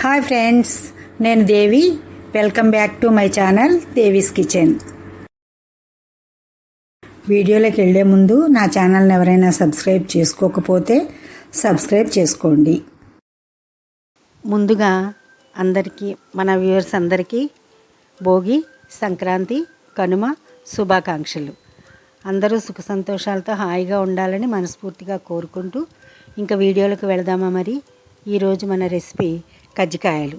Hi friends నేను Devi. Welcome back to my channel Devi's kitchen. వీడియోలోకి వెళ్ళే ముందు నా ఛానల్ని ఎవరైనా సబ్స్క్రైబ్ చేసుకోకపోతే సబ్స్క్రైబ్ చేసుకోండి. ముందుగా అందరికీ మన వ్యూవర్స్ అందరికీ భోగి సంక్రాంతి కనుమ శుభాకాంక్షలు. అందరూ సుఖ సంతోషాలతో హాయిగా ఉండాలని మనస్ఫూర్తిగా కోరుకుంటూ ఇంకా వీడియోలకు వెళదామా మరి? ఈరోజు మన రెసిపీ కజ్జికాయలు.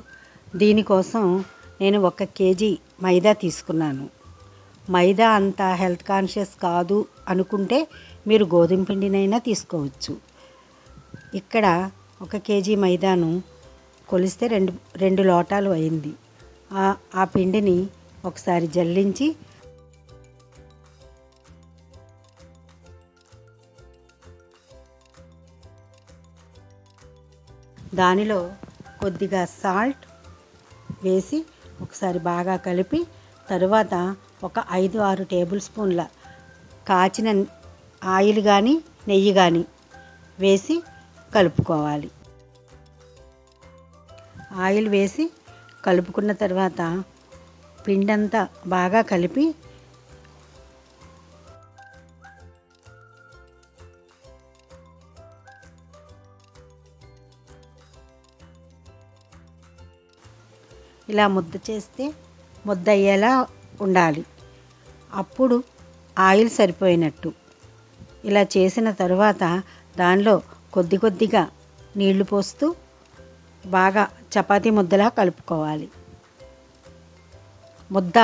దీనికోసం నేను ఒక కేజీ మైదా తీసుకున్నాను. మైదా అంత హెల్త్ కాన్షియస్ కాదు అనుకుంటే మీరు గోధుమ పిండినైనా తీసుకోవచ్చు. ఇక్కడ ఒక కేజీ మైదాను కొలిస్తే రెండు రెండు లోటాలు అయింది. ఆ పిండిని ఒకసారి జల్లించి దానిలో కొద్దిగా సాల్ట్ వేసి ఒకసారి బాగా కలిపి తరువాత ఒక ఐదు ఆరు టేబుల్ స్పూన్ల కాచిన ఆయిల్ కానీ నెయ్యి కానీ వేసి కలుపుకోవాలి. ఆయిల్ వేసి కలుపుకున్న తర్వాత పిండంతా బాగా కలిపి ఇలా ముద్ద చేస్తే ముద్ద అయ్యేలా ఉండాలి. అప్పుడు ఆయిల్ సరిపోయినట్టు. ఇలా చేసిన తరువాత దానిలో కొద్ది కొద్దిగా నీళ్ళు పోస్తూ బాగా చపాతీ ముద్దలా కలుపుకోవాలి. ముద్ద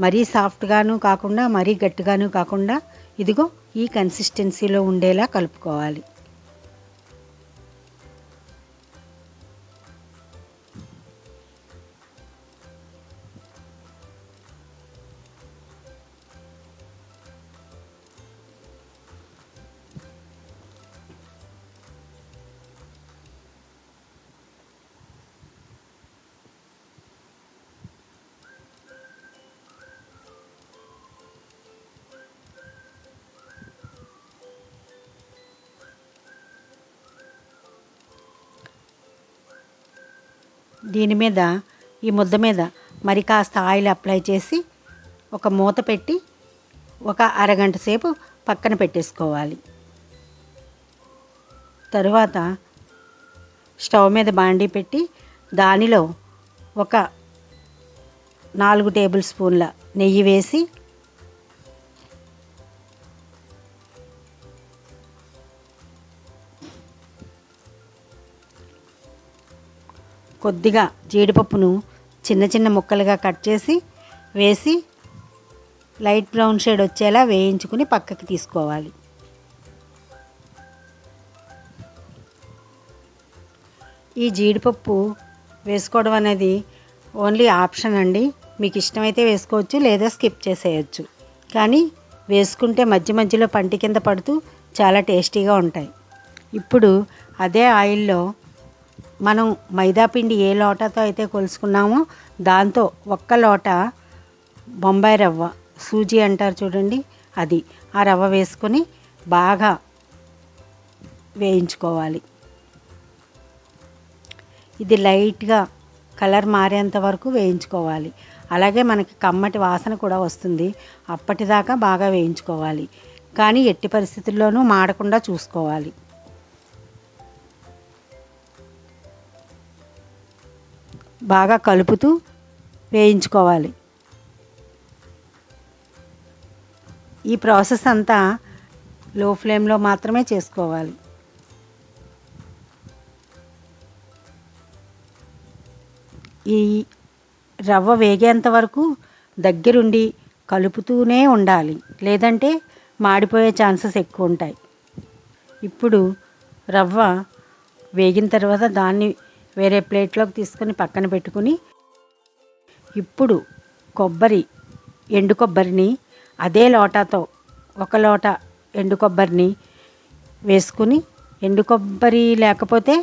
మరీ సాఫ్ట్గాను కాకుండా మరీ గట్టిగాను కాకుండా ఇదిగో ఈ కన్సిస్టెన్సీలో ఉండేలా కలుపుకోవాలి. దీని మీద ఈ ముద్ద మీద మరి కాస్త ఆయిల్ అప్లై చేసి ఒక మూత పెట్టి ఒక అరగంట సేపు పక్కన పెట్టేసుకోవాలి. తరువాత స్టవ్ మీద బాండీ పెట్టి దానిలో ఒక నాలుగు టేబుల్ స్పూన్ల నెయ్యి వేసి కొద్దిగా జీడిపప్పును చిన్న చిన్న ముక్కలుగా కట్ చేసి వేసి లైట్ బ్రౌన్ షేడ్ వచ్చేలా వేయించుకుని పక్కకి తీసుకోవాలి. ఈ జీడిపప్పు వేసుకోవడం అనేది ఓన్లీ ఆప్షన్ అండి. మీకు ఇష్టమైతే వేసుకోవచ్చు లేదా స్కిప్ చేసేయచ్చు. కానీ వేసుకుంటే మధ్య మధ్యలో పంటి కింద పడుతూ చాలా టేస్టీగా ఉంటాయి. ఇప్పుడు అదే ఆయిల్లో మనం మైదాపిండి ఏ లోటాతో అయితే కొలుసుకున్నామో దాంతో ఒక్క లోట బొంబాయి రవ్వ. సూజీ అంటారు చూడండి అది. ఆ రవ్వ వేసుకొని బాగా వేయించుకోవాలి. ఇది లైట్గా కలర్ మారేంత వరకు వేయించుకోవాలి. అలాగే మనకి కమ్మటి వాసన కూడా వస్తుంది. అప్పటిదాకా బాగా వేయించుకోవాలి. కానీ ఎట్టి పరిస్థితుల్లోనూ మాడకుండా చూసుకోవాలి. బాగా కలుపుతూ వేయించుకోవాలి. ఈ ప్రాసెస్ అంతా లో ఫ్లేమ్లో మాత్రమే చేసుకోవాలి. ఈ రవ్వ వేగేంత వరకు దగ్గరుండి కలుపుతూనే ఉండాలి. లేదంటే మాడిపోయే ఛాన్సెస్ ఎక్కువ ఉంటాయి ఇప్పుడు రవ్వ వేగిన తర్వాత దాన్ని వేరే ప్లేట్లోకి తీసుకొని పక్కన పెట్టుకుని ఇప్పుడు కొబ్బరి ఎండు కొబ్బరిని అదే లోటాతో ఒక లోట ఎండు కొబ్బరిని వేసుకుని ఎండు కొబ్బరి లేకపోతే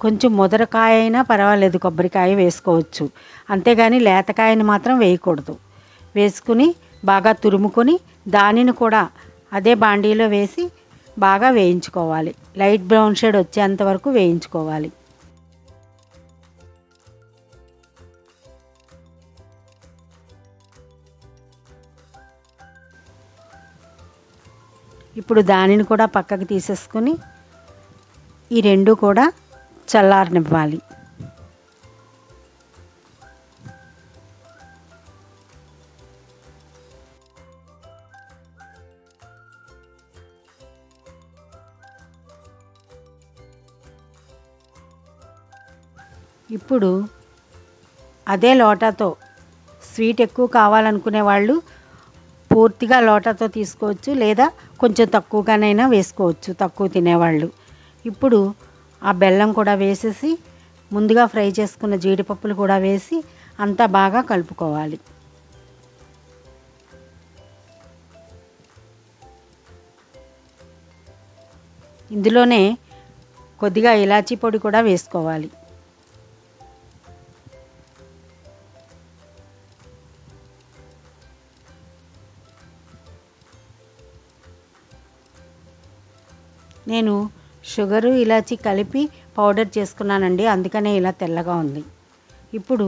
కొంచెం ముదరకాయ అయినా పర్వాలేదు కొబ్బరికాయ వేసుకోవచ్చు. అంతేగాని లేతకాయని మాత్రం వేయకూడదు. వేసుకుని బాగా తురుముకొని దానిని కూడా అదే బాండీలో వేసి బాగా వేయించుకోవాలి. లైట్ బ్రౌన్ షేడ్ వచ్చేంత వరకు వేయించుకోవాలి. ఇప్పుడు దానిని కూడా పక్కకు తీసేసుకుని ఈ రెండు కూడా చల్లారనివ్వాలి. ఇప్పుడు అదే లోటాతో స్వీట్ ఎక్కువ కావాలనుకునే వాళ్ళు పూర్తిగా లోటాతో తీసుకోవచ్చు లేదా కొంచెం తక్కువగానైనా వేసుకోవచ్చు తక్కువ తినేవాళ్ళు. ఇప్పుడు ఆ బెల్లం కూడా వేసేసి ముందుగా ఫ్రై చేసుకున్న జీడిపప్పులు కూడా వేసి అంతా బాగా కలుపుకోవాలి. ఇందులోనే కొద్దిగా ఇలాచీ పొడి కూడా వేసుకోవాలి. నేను షుగరు ఇలాచి కలిపి పౌడర్ చేసుకున్నానండి. అందుకనే ఇలా తెల్లగా ఉంది. ఇప్పుడు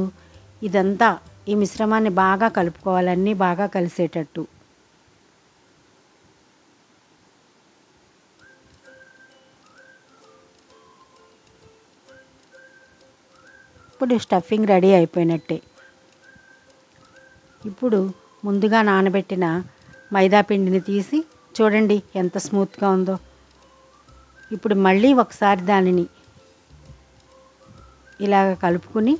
ఇదంతా ఈ మిశ్రమాన్ని బాగా కలుపుకోవాలన్నీ బాగా కలిసేటట్టు. ఇప్పుడు స్టఫింగ్ రెడీ అయిపోయినట్టే. ఇప్పుడు ముందుగా నానబెట్టిన మైదా పిండిని తీసి చూడండి ఎంత స్మూత్గా ఉందో. ఇప్పుడు మళ్ళీ ఒకసారి దానిని ఇలాగ కలుపుకుని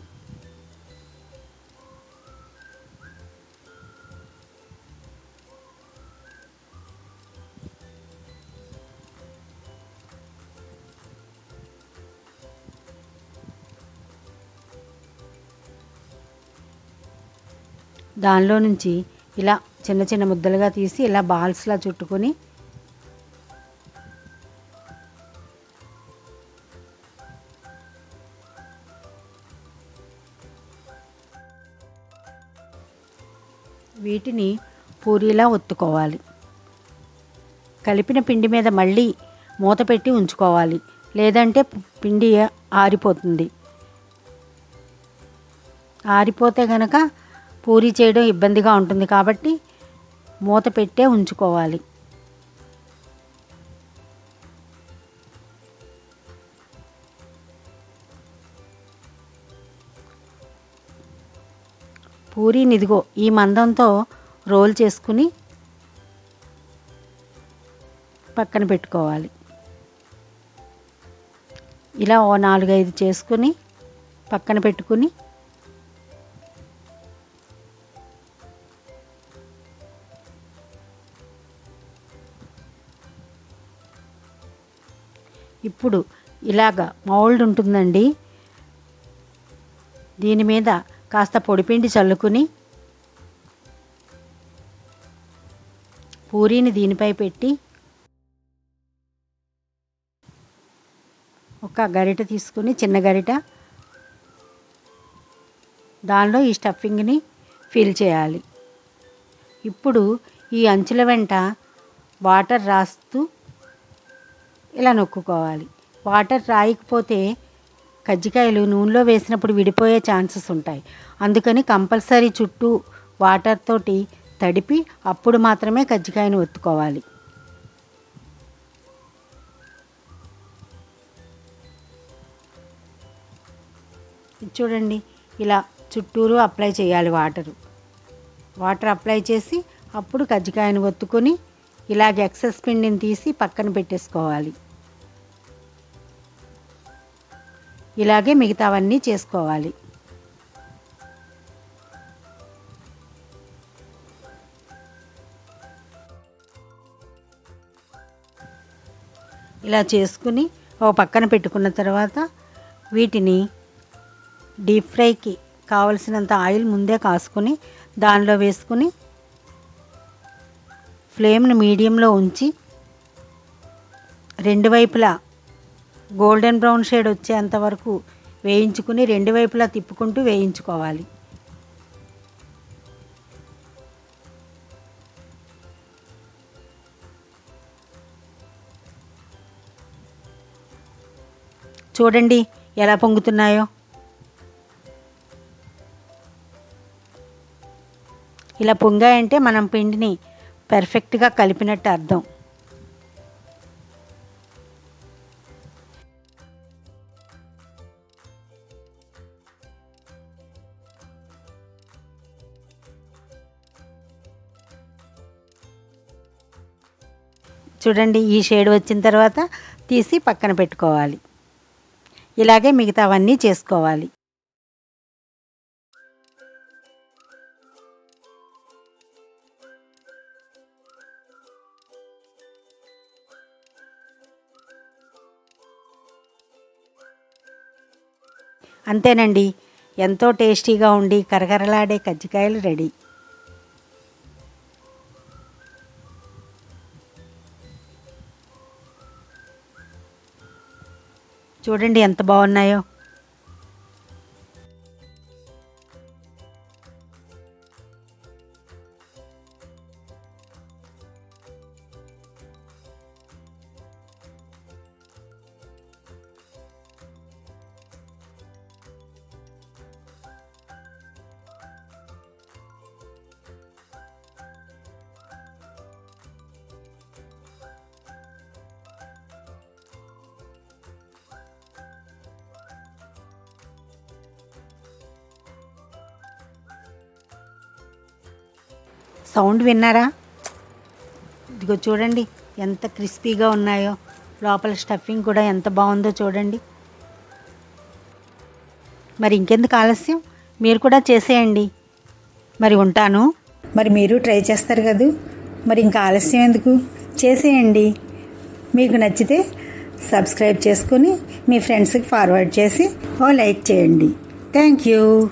దానిలో నుంచి ఇలా చిన్న చిన్న ముద్దలుగా తీసి ఇలా బాల్స్లా చుట్టుకొని వీటిని పూరీలా ఒత్తుకోవాలి. కలిపిన పిండి మీద మళ్ళీ మూత పెట్టి ఉంచుకోవాలి. లేదంటే పిండి ఆరిపోతుంది. ఆరిపోతే కనుక పూరి చేయడం ఇబ్బందిగా ఉంటుంది కాబట్టి మూత పెట్టే ఉంచుకోవాలి. పూరీని ఇదిగో ఈ మందంతో రోల్ చేసుకుని పక్కన పెట్టుకోవాలి. ఇలా ఓ నాలుగైదు చేసుకుని పక్కన పెట్టుకుని ఇప్పుడు ఇలాగ మౌల్డ్ ఉంటుందండి. దీని మీద కాస్త పొడిపిండి చల్లుకుని పూరీని దీనిపై పెట్టి ఒక గరిట తీసుకుని చిన్న గరిట. దానిలో ఈ స్టఫింగ్ని ఫిల్ చేయాలి. ఇప్పుడు ఈ అంచుల వెంట వాటర్ రాస్తూ ఇలా నొక్కుకోవాలి. వాటర్ రాయకపోతే కజ్జికాయలు నూనెలో వేసినప్పుడు విడిపోయే ఛాన్సెస్ ఉంటాయి. అందుకని కంపల్సరీ చుట్టూ వాటర్ తోటి తడిపి అప్పుడు మాత్రమే కజ్జికాయను ఒత్తుకోవాలి. చూడండి ఇలా చుట్టూరు అప్లై చేయాలి వాటరు. వాటర్ అప్లై చేసి అప్పుడు కజ్జికాయను ఒత్తుకొని ఇలాగ ఎక్సెస్ పిండిని తీసి పక్కన పెట్టేసుకోవాలి. ఇలాగే మిగతావన్నీ చేసుకోవాలి. ఇలా చేసుకుని ఒక పక్కన పెట్టుకున్న తర్వాత వీటిని డీప్ ఫ్రైకి కావలసినంత ఆయిల్ ముందే కాసుకొని దానిలో వేసుకుని ఫ్లేమ్ను మీడియంలో ఉంచి రెండు వైపులా గోల్డెన్ బ్రౌన్ షేడ్ వచ్చేంత వరకు వేయించుకుని రెండు వైపులా తిప్పుకుంటూ వేయించుకోవాలి. చూడండి ఎలా పొంగుతున్నాయో. ఇలా పొంగాయంటే మనం పిండిని పర్ఫెక్ట్గా కలిపినట్టు అర్థం. చూడండి ఈ షేడ్ వచ్చిన తర్వాత తీసి పక్కన పెట్టుకోవాలి. ఇలాగే మిగతావన్నీ చేసుకోవాలి. అంతేనండి. ఎంతో టేస్టీగా ఉండి కరకరలాడే కజ్జికాయలు రెడీ. చూడండి ఎంత బాగున్నాయో. సౌండ్ విన్నారా? ఇదిగో చూడండి ఎంత క్రిస్పీగా ఉన్నాయో. లోపల స్టఫింగ్ కూడా ఎంత బాగుందో చూడండి. మరి ఇంకెందుకు ఆలస్యం? మీరు కూడా చేసేయండి. మరి ఉంటాను. మరి మీరు ట్రై చేస్తారు కదూ? మరి ఇంకా ఆలస్యం ఎందుకు? చేసేయండి. మీకు నచ్చితే సబ్స్క్రైబ్ చేసుకొని మీ ఫ్రెండ్స్కి ఫార్వర్డ్ చేసి ఓ లైక్ చేయండి. Thank you.